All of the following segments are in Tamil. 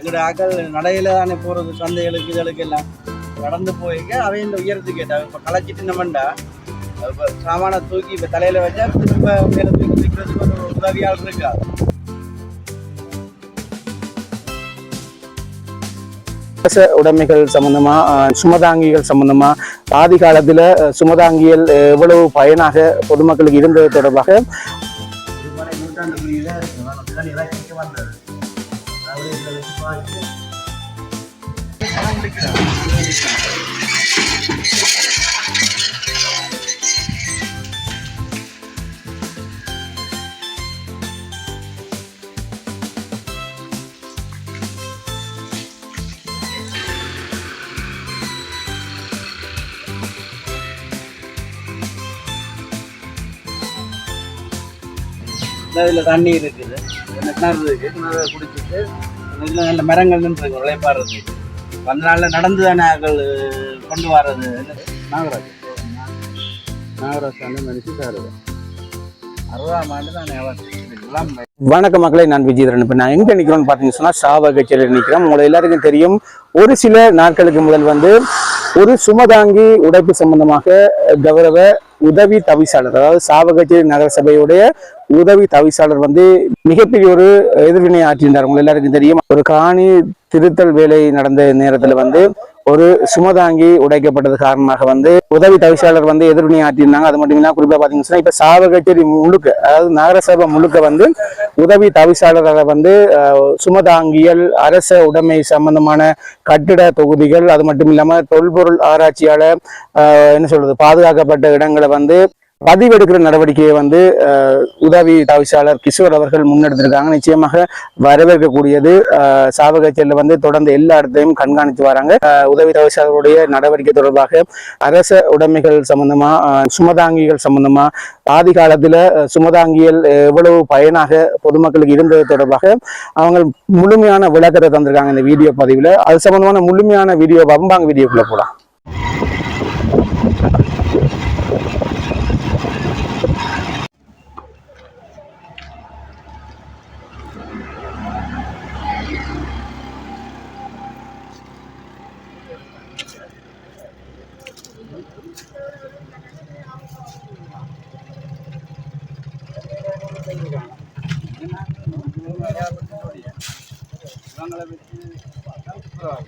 எங்களோட ஆக்கள் நடையில தானே போறது சந்தைகளுக்கு இதுகளுக்கு எல்லாம் நடந்து போய்க்க அவன் இந்த உயரத்து கேட்டான் இப்போ களைச்சிட்டு நம்மண்டா இப்போ சாமான தூக்கி இப்போ தலையில வச்சா திரும்ப மேல தூக்கி வைக்கிறதுக்கு ஒரு உதவியாளர் இருக்கா? அரச உடைமைகள் சம்பந்தமா அஹ், சுமதாங்கிகள் சம்பந்தமா ஆதி காலத்துல சுமதாங்கியல் எவ்வளவு பயனாக பொதுமக்களுக்கு இருந்தது தொடர்பாக? அதாவது இதில் பார்த்து இதில் தண்ணி இருக்குது. இந்த கிணறு இருக்குது. கிணறு குடிச்சிட்டு இதில் நல்ல மரங்கள் நின்று உழைப்பாடுறது. அந்த நாளில் நடந்து தானே ஆக்கள் கொண்டு வர்றது. என்னது? நாகராஜ். நாகராஜ் வந்து மனுஷி சாருது அறுபதாம் ஆண்டு தான் இதெல்லாம் வணக்க மக்களை நான் விஜயதரன் இப்போ நான் எங்க நிக்கிறோம்னு பார்த்தீங்கன்னு சொன்னா சாவ கட்சியில் நிற்கிறோம் உங்களை எல்லாருக்கும் தெரியும். ஒரு சில நாட்களுக்கு முதல் வந்து ஒரு சுமதாங்கி உடைப்பு சம்பந்தமாக கௌரவ உதவி தவிசாளர் அதாவது சாவகச்சேரி நகரசபையுடைய உதவி தவிசாளர் வந்து மிகப்பெரிய ஒரு எதிர்வினை ஆற்றினார் உங்க எல்லாருக்கும் தெரியும் ஒரு காணி திருத்தல் வேலை நடந்த நேரத்தில் வந்து ஒரு சுமதாங்கி உடைக்கப்பட்டது காரணமாக வந்து உதவி தவிசாளர் வந்து எதிர்வினை ஆற்றினாங்க அது மட்டும் இல்லாமல் குறிப்பாக பார்த்தீங்கன்னா இப்போ சாவகச்சேரி முழுக்க அதாவது நகரசபை முழுக்க வந்து உதவி தவிசாளர்களை வந்து சுமதாங்கியல் அரச உடைமை சம்பந்தமான கட்டிட தொகுதிகள் அது மட்டும் இல்லாமல் தொல்பொருள் ஆராய்ச்சியால் என்ன சொல்றது பாதுகாக்கப்பட்ட இடங்களை வந்து பதிவெடுக்கிற நடவடிக்கையை வந்து உதவி தவிசாளர் கிஷோர் அவர்கள் முன்னெடுத்திருக்காங்க. நிச்சயமாக வரவேற்கக்கூடியது. அஹ், சாவகச்சேரியில் வந்து தொடர்ந்து எல்லா இடத்தையும் கண்காணித்து வராங்க. உதவி தவிசாளருடைய நடவடிக்கை தொடர்பாக அரச உடைமைகள் சம்பந்தமா சுமதாங்கிகள் சம்பந்தமா ஆதி காலத்துல சுமதாங்கியல் எவ்வளவு பயனாக பொதுமக்களுக்கு இருந்தது தொடர்பாக அவங்க முழுமையான விளக்கத்தை தந்திருக்காங்க இந்த வீடியோ பதிவில். அது சம்பந்தமான முழுமையான வீடியோ பம்பாங்க வீடியோக்குள்ள போகலாம் இவங்களை வச்சு சூப்பராக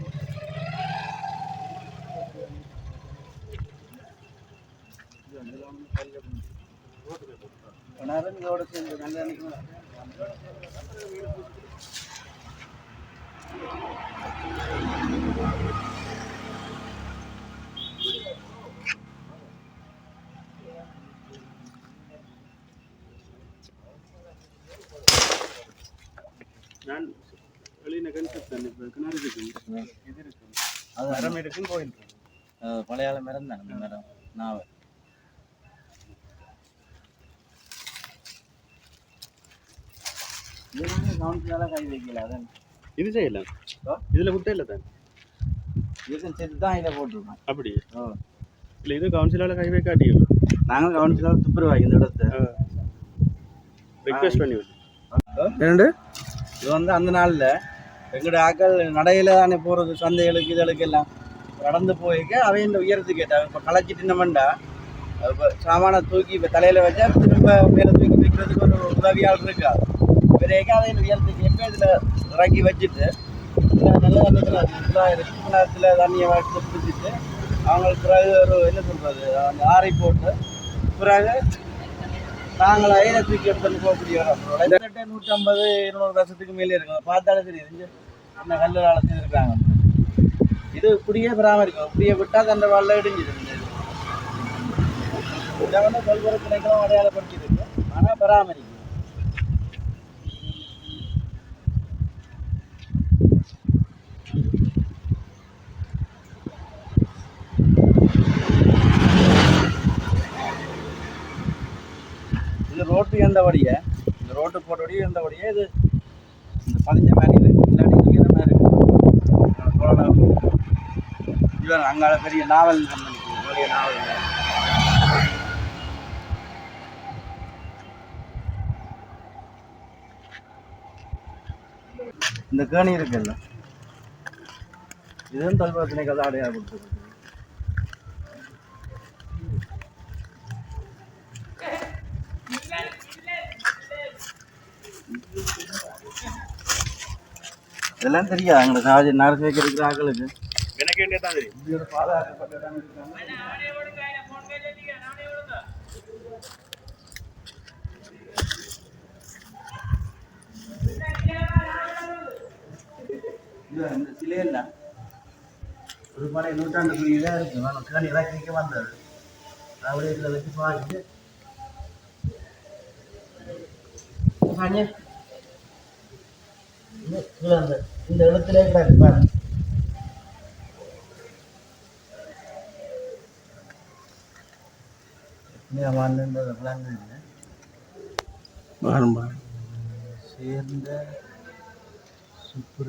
நேரம் இதோட சேர்ந்து நல்ல நினைக்கணும் வெளியின கன்செப்ட் தான் இப்போ கிணறு இருக்கு இது இருக்கு. அது மரம் இருக்கும் கோயில் இருக்கு பழையாள மரம் தான் அந்த மரம் அதான். இது செய்யலாம்? இதுல விட்டே இல்லை தான்? தான் இதை போட்டிருக்கோம். அப்படி ஓ இல்லை இது கவுன்சிலால கை வைக்காட்டியும் நாங்கள் கவுன்சிலால் துப்புரவாகி இந்த இடத்த. ரிக்வெஸ்ட் பண்ணி. ரெண்டு இது வந்து அந்த நாளில் எங்களோட ஆக்கள் நடையில் தானே போகிறது சந்தைகளுக்கு இதுகளுக்கு எல்லாம் நடந்து போய்க்க அவன் இந்த உயரத்து கேட்டான் இப்போ களைச்சிட்டு நம்மண்டா இப்போ சாமானை தூக்கி இப்போ தலையில் வச்சா திரும்ப மேலே தூக்கி வைக்கிறதுக்கு ஒரு உதவியாளர் இருக்கா? இவரேக்க அதை இந்த உயரத்துக்கு எப்போ இதில் இறக்கி வச்சுட்டு நல்ல தண்ணியில் இதில் நேரத்தில் தண்ணியை வச்சு பிடிச்சிட்டு அவங்களுக்கு பிறகு ஒரு என்ன சொல்கிறது அந்த ஆறை போட்டு பிறகு நாங்கள் ஐநா தூக்கி போகக்கூடிய வரோம். கிட்டத்தட்ட நூற்றம்பது இருநூறு வருஷத்துக்கு மேலே இருக்கோம். பார்த்தாலே தெரியுது என்ன கல்லு காலத்தில் இருக்காங்க இது இப்படியே பராமரிக்கும். இப்படியே விட்டால் தண்டை வாழ இடிஞ்சிது இதை வந்து பல்வேறு திணைக்களும் அடையாளப்படுத்தியிருக்கு. ஆனால் பராமரிக்கும் இது ரோட்டு இருந்தபடியே இந்த ரோட்டு போட்டபடியே எந்தபடியே இது இந்த பதிஞ்ச மாதிரி இருக்கு இல்லாட்டி இருக்கிற மாதிரி இருக்கு கோலம் இவன் அங்கால பெரிய நாவல் கம்பெனி பெரிய நாவல். இந்த கேணி இருக்குல்ல இதுவும் தொல்பத்தினை கதை அடையாளம் இதெல்லாம் தெரியாது. எங்களுக்கு நாஜி நரசு வைக்கிற ஆக்களுக்கு எனக்கு என்ன தான் தெரியும். ஒரு இந்த சிலையில ஒரு இருக்கு. நான் கேணி இறக்கிக்க வந்தது. அப்படியே இதில் வச்சு பாருங்க. இந்த கீழே இந்த இந்த எழுத்துலேயே கிடக்கு பாருங்க நீளமானது விளங்கு இல்லை பாருங்க பாருங்க. சேர்ந்த சுப்புர.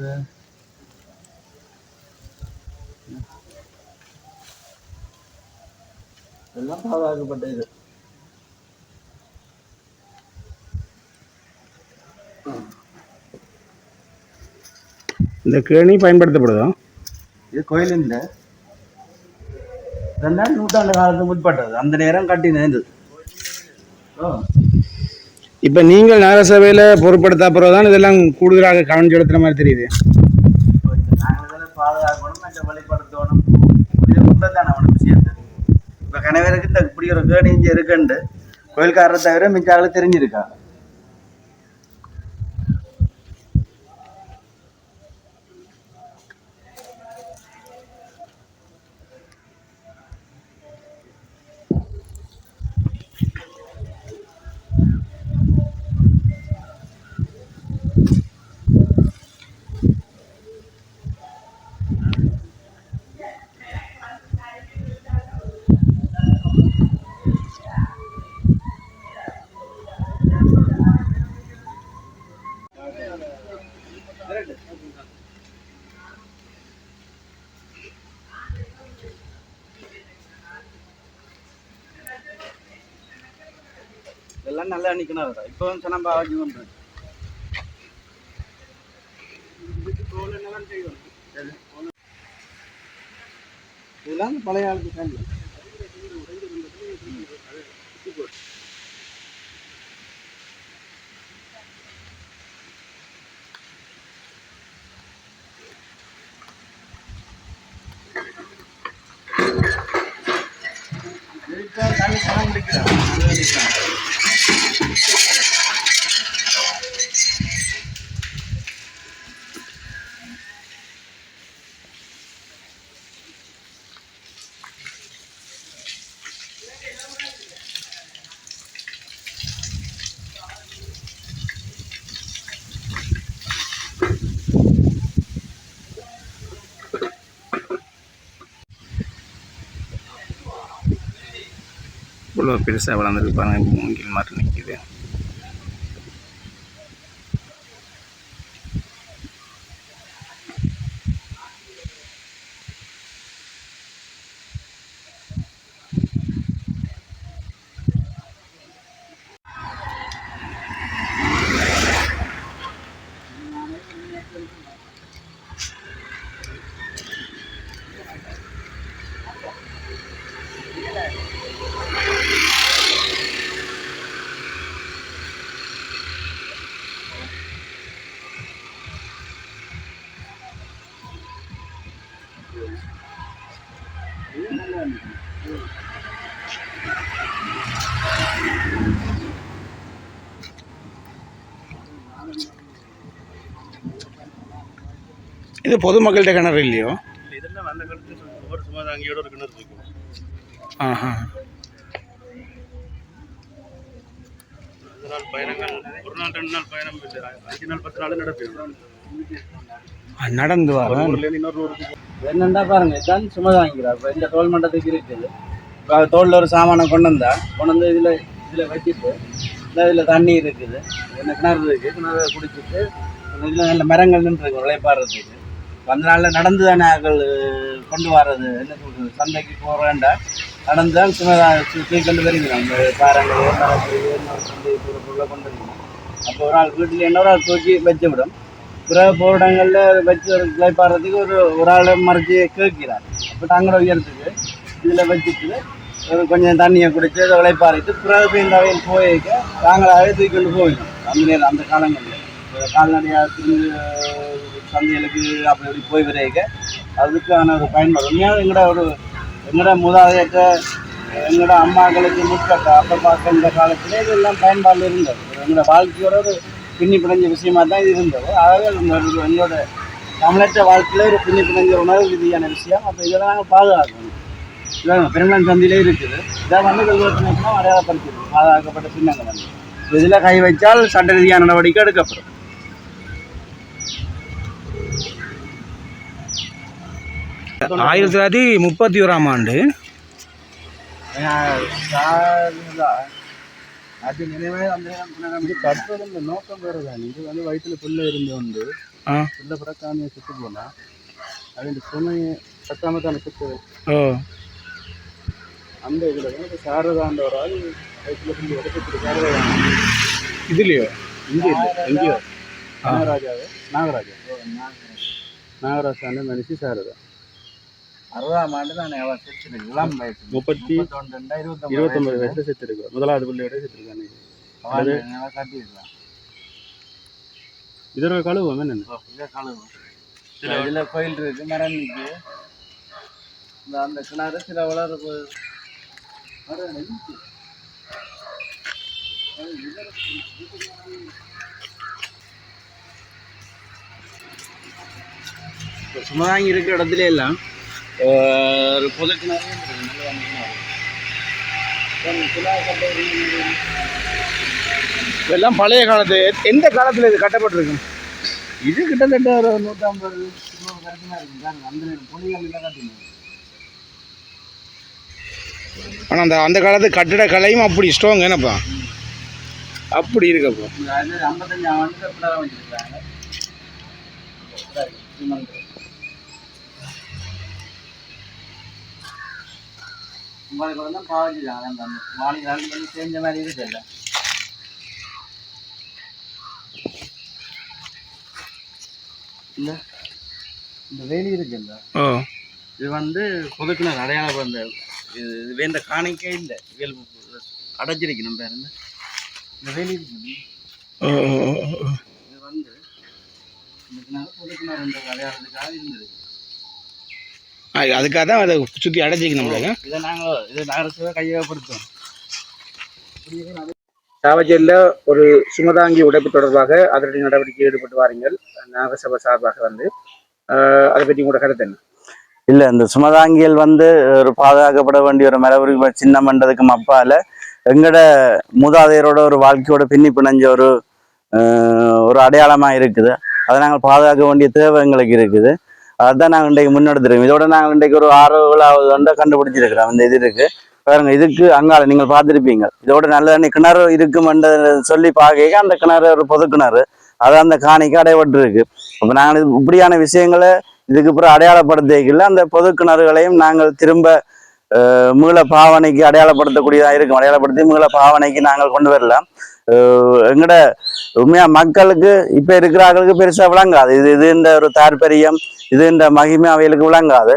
எல்லாம் பாதுகாக்கப்பட்ட இது. இந்த கேணி பயன்படுத்தப்படுதா? இது கோயில் இந்த நூற்றாண்டு காலத்துக்கு முற்பட்டது. அந்த நேரம் கட்டினது ஓ. இப்போ நீங்கள் நகரசபையில் அப்புறம் தான் இதெல்லாம் கூடுதலாக கவனம் செலுத்துற மாதிரி தெரியுது. பாதுகாக்கணும் வெளிப்படுத்தணும் இது உண்மைதான் அவன விஷயத்தை. இப்போ கணவருக்கு இந்த இப்படி ஒரு கேணி இங்கே இருக்குண்டு கோயில்காரரை தவிர மிச்ச ஆளு தெரிஞ்சிருக்கா? இதெல்லாம் நல்லா நிற்கணும் இப்போ வந்து நம்ம பாவாஜி பண்ணுறேன் இதெல்லாம் பழைய ஆளுக்கு தான் பெருசாக வளர்ந்துருக்கு பாருங்கள் மூங்கில் மாதிரி நிற்கிது இது பொதுமக்கள்கிட்ட கிணறு இல்லையோ? இல்லை இதெல்லாம் அந்த காலத்துல ஒவ்வொரு சுமதாங்கியோட ஒரு கிணறு இருக்கும். ஆஹா. ஒரு நாள் பயணங்கள் ஒரு நாள் ரெண்டு நாள் பயணம் அஞ்சு நாள் பத்து நாள் ஆ, நடந்து ஊருக்கு என்னண்டா பாருங்க இதுதான் சும்மா வாங்கிக்கிறா இப்போ இந்த தோல் மண்டத்துக்கு இருக்குது இப்போ தோளில் ஒரு சாமானை கொண்டு வந்தா கொண்டு வந்து இதில் இதில் வச்சுட்டு இந்த இதில் தண்ணி இருக்குது. என்ன கிணறு இருக்குது கிணறு குடிச்சிட்டு இதில் நல்ல மரங்கள் நின்றுருக்கு உழைப்பாடுறதுக்கு அந்த நாளில் நடந்து தானே அவர்கள் கொண்டு வர்றது? என்ன சொல்கிறது சந்தைக்கு போகிறேன்டா நடந்து தான் சும்மா தூக்கிட்டு வருகிறோம். அந்த பாறாங்க சந்தை பொருளை கொண்டு வருகிறோம் அப்போ ஒரு ஆள் வீட்டில் இன்னொரு ஆள் தூக்கி வச்சு விடும். பிற போராட்டங்களில் வச்சு ஒரு கிளைப்பாடுறதுக்கு ஒரு ஒரு ஆளை மறைச்சி கேட்கிறார். அப்போ நாங்கள உயரத்துக்கு இதில் வச்சுட்டு ஒரு கொஞ்சம் தண்ணியை குடிச்சு அதை இழைப்பாரிட்டு பிறகு இந்த அவையில் போயிருக்க நாங்களாகவே தூக்கி கொண்டு போயிடும் அந்த நேரம் அந்த காலங்களில். கால்நடையாக திருந்து சந்தைகளுக்கு அப்படி இப்படி போய் விரைக்க அதுக்கான ஒரு பயன்பாடு. உண்மையாக எங்களோட ஒரு எங்களோட மூதாதையற்ற எங்களோட அம்மாக்களுக்கு முக்கா அப்போ பார்க்க இந்த காலத்தில் இதெல்லாம் பயன்பாடு இருந்தது. எங்களோட வாழ்க்கையோட ஒரு பின்னி பிணைஞ்ச விஷயமா தான் இது இருந்தது ஆகவே எங்களோட தமிழற்ற வாழ்க்கையில் ஒரு பின்னி பிணைஞ்ச உணர்வு ரீதியான விஷயம். அப்போ இதெல்லாம் நாங்கள் பாதுகாக்கணும். இதான் பெருமன் சந்தையிலே இருக்குது. இதை வந்து கல்வெட்டுனா அடையாளப்படுத்திடுது பாதுகாக்கப்பட்ட சின்னங்கள் வந்து. இதில் கை வைச்சால் சட்ட ரீதியான நடவடிக்கை எடுக்கப்படும். ஆயிரத்தி தொள்ளாயிரத்தி முப்பத்தி ஓராம் ஆண்டு. அது நினைவே அந்த நமக்கு நோக்கம் வேறு தான் இது வந்து வயிற்றுல பிள்ளை இருந்து வந்து. பிள்ளை பிறக்காமையை சுட்டு போனா அது இந்த சுமையை பத்தாம தானே சுத்து அந்த இதில் வந்து சாரதாண்ட ஒரு ஆள் வயிற்றுல பிள்ளை எடுத்து சாரதா இதுலையோ? இங்கே இல்லை. எங்கேயோ? நாகராஜாவே? நாகராஜா. நாகராஜான மனுஷி சாரதா. அறுபதாம் ஆண்டு நான் அவன் செத்துருக்கு இளம் வயசு. முப்பத்தி இருபத்தொன்பது வயசுல செத்துருக்கு முதலாவது பிள்ளையோட செத்துருக்காங்க அவன். கட்டியிருக்கலாம் இதோட கழுவம் என்னென்ன? இதை கழுவும். இதில் கோயில் இருக்கு மரம் நிற்கு இந்த அந்த கிணறு சில வளர மரம் நிற்கு இருக்கிற இடத்துல எல்லாம். ஒரு நல்ல இதெல்லாம் பழைய காலத்து. எந்த காலத்தில் இது கட்டப்பட்டிருக்கு? இது கிட்டத்தட்ட ஒரு நூற்றம்பது ஆனால் அந்த அந்த காலத்து கட்டிட கலையும் அப்படி ஸ்ட்ராங் என்னப்பா? அப்படி இருக்கப்போ. ஐம்பத்தஞ்சு ஆண்டு உங்களுக்கு வந்து பாவச்சிருக்காங்க அந்த மாளிகை நாள் வந்து செஞ்ச மாதிரி இருக்குல்ல இல்லை? இந்த வேலி இருக்குல்ல? இது வந்து புதுக்கிணறு அடையாளம் இந்த இது இது வேண்ட காணிக்கே இல்லை. இயல்பு அடைச்சிருக்கணும் பாருங்க இந்த வேலி இருக்கு ஓ ஓ, ஓ, ஓ. இது வந்து இந்த கிணறு புதுக்கிணறு என்ற அடையாளத்துக்காக இருந்தது. ஆ, அதுக்காக தான் அதை சுற்றி அடைச்சிக்கணும் இதை நாங்கள் இதை நகரசபை கையகப்படுத்தோம் சாவச்சேரியில் ஒரு சுமதாங்கி உடைப்பு தொடர்பாக அதிரடி நடவடிக்கை ஈடுபட்டு வாருங்கள். நகரசபை சார்பாக வந்து அதை பற்றி உங்களோட கருத்து என்ன? இல்லை இந்த சுமதாங்கியல் வந்து ஒரு பாதுகாக்கப்பட வேண்டிய ஒரு மரபுரிமை சின்னம்ன்றதுக்கு அப்பால எங்கட மூதாதையரோட ஒரு வாழ்க்கையோட பின்னி பிணைஞ்ச ஒரு அஹ், ஒரு அடையாளமாக இருக்குது. அதை நாங்கள் பாதுகாக்க வேண்டிய தேவை எங்களுக்கு இருக்குது. அதுதான் நாங்கள் இன்றைக்கு முன்னெடுத்துருக்கோம் இதோட நாங்கள் இன்றைக்கு ஒரு ஆறு ஏழாவது வந்து கண்டுபிடிச்சிருக்கிறோம். இந்த இது இருக்கு பாருங்க இதுக்கு அங்கால நீங்கள் பார்த்துருப்பீங்க. இதோட நல்ல தண்ணி கிணறு இருக்குமென்ற சொல்லி பார்க்க அந்த கிணறு ஒரு பொது கிணறு. அது அந்த காணிக்கு அடைபட்டு இருக்கு அப்போ நாங்கள் இது- இப்படியான விஷயங்களை இதுக்கு அப்புறம் அடையாளப்படுத்திக்கல அந்த பொது கிணறுகளையும் நாங்கள் திரும்ப மீள பாவனைக்கு அடையாளப்படுத்தக்கூடியதாக இருக்கும். அடையாளப்படுத்தி மீள பாவனைக்கு நாங்கள் கொண்டு வரலாம். எங்கட உண்மையா மக்களுக்கு இப்ப இருக்கிறார்களுக்கு பெருசா விளங்காது. இது இது இந்த ஒரு தாற்பரியம் இது இந்த மகிமை அவைகளுக்கு விளங்காது.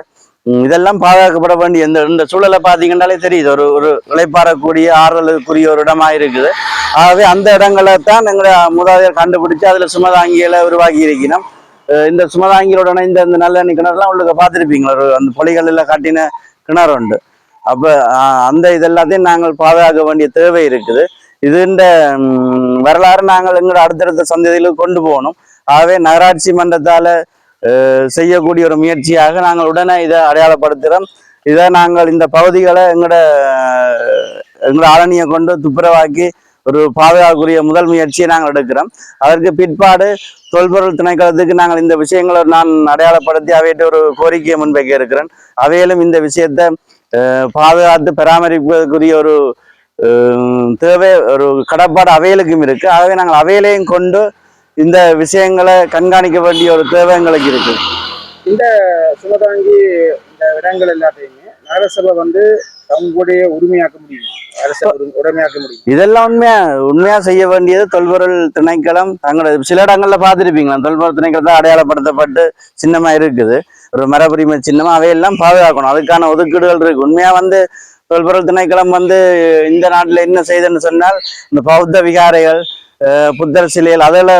இதெல்லாம் பாதுகாக்கப்பட வேண்டிய இந்த இந்த சூழலை பார்த்தீங்கன்னாலே தெரியுது. ஒரு ஒரு இளைப்பாறக்கூடிய ஆறுதலுக்குரிய ஒரு இடமா இருக்குது ஆகவே அந்த இடங்களை தான் எங்களை மூதாதையர் கண்டுபிடிச்சு அதுல சுமதாங்கிகளை உருவாக்கி இருக்கணும் இந்த சுமதாங்கிகளோட இந்த இந்த நல்ல கிணறுலாம் உங்களுக்கு பார்த்துருப்பீங்களா? ஒரு அந்த பொலிகளில் காட்டின கிணறு உண்டு. அப்போ அந்த இதெல்லாத்தையும் நாங்கள் பாதுகாக்க வேண்டிய தேவை இருக்குது. இது இந்த வரலாறு நாங்கள் எங்களோட அடுத்தடுத்த சந்ததிகளுக்கு கொண்டு போகணும். ஆகவே நகராட்சி மன்றத்தால் செய்யக்கூடிய ஒரு முயற்சியாக நாங்கள் உடனே இதை அடையாளப்படுத்துகிறோம். இதை நாங்கள் இந்த பகுதிகளை எங்களோட எங்களோட ஆளணியை கொண்டு துப்புரவாக்கி ஒரு பாதுகாக்கக்கூடிய முதல் முயற்சியை நாங்கள் எடுக்கிறோம். அதற்கு பிற்பாடு தொல்பொருள் திணைக்களத்துக்கு நாங்கள் இந்த விஷயங்களை நான் அடையாளப்படுத்தி அவையிட்ட ஒரு கோரிக்கையை முன்வைக்க இருக்கிறேன். அவையிலும் இந்த விஷயத்தை பாதுகாத்து பராமரிப்பதற்குரிய ஒரு தேவை ஒரு கடப்பாடு அவையலுக்கும் இருக்குது ஆகவே நாங்கள் அவையிலையும் கொண்டு இந்த விஷயங்களை கண்காணிக்க வேண்டிய ஒரு தேவை எங்களுக்கு இருக்கு. இந்த சுமதாங்கி இந்த இடங்கள் எல்லாத்தையுமே நகரசபை வந்து அவங்களுடைய உரிமையாக்க முடியும். உடமையாக்க முடியும். இதெல்லாம் உண்மையா? உண்மையா செய்ய வேண்டியது தொல்பொருள் திணைக்களம். தங்களோட சில இடங்கள்ல பார்த்துருப்பீங்களா தொல்பொருள் திணைக்களம் தான் அடையாளப்படுத்தப்பட்டு சின்னமா இருக்குது. ஒரு மரபுரிமை சின்னமா அவையெல்லாம் பாதுகாக்கணும். அதுக்கான ஒதுக்கீடுகள் இருக்கு. உண்மையா வந்து தொல்பொருள் திணைக்களம் வந்து இந்த நாட்டுல என்ன செய்தன்னு சொன்னால் இந்த பௌத்த விகாரைகள் புத்தர் சிலைகள் அதில்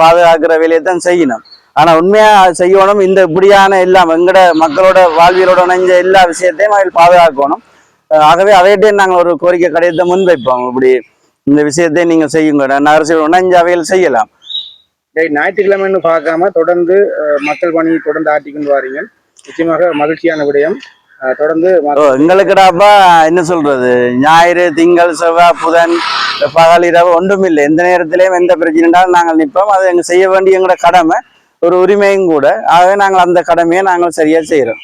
பாதுகாக்கிற வேலையை தான் செய்யணும். ஆனா உண்மையா செய்யணும் இந்த இப்படியான எல்லாம் எங்கட மக்களோட வாழ்வியலோட இணைஞ்ச எல்லா விஷயத்தையும் அதில் பாதுகாக்கணும். ஆகவே அதையிட்டே நாங்கள் ஒரு கோரிக்கை கடிதத்தை முன்வைப்போம். இப்படி இந்த விஷயத்தை நீங்க செய்யுங்க நகரசபை இணைஞ்ச அவையில் செய்யலாம். ஞாயிற்றுக்கிழமைன்னு பார்க்காம தொடர்ந்து மக்கள் பணி தொடர்ந்து ஆட்டிக்கொண்டு வாரீங்க நிச்சயமாக மகிழ்ச்சியான விடயம். தொடர்ந்து எங்களுக்குடாப்பா என்ன சொல்றது? ஞாயிறு திங்கள் செவ்வாய் புதன் பகல் இரவு ஒன்றும் இல்லை எந்த நேரத்திலையும் எந்த பிரச்சனைனாலும் நாங்கள் நிற்போம். அது எங்க செய்ய வேண்டிய எங்களோட கடமை. ஒரு உரிமையும் கூட. ஆகவே நாங்கள் அந்த கடமையை நாங்கள் சரியா செய்யறோம்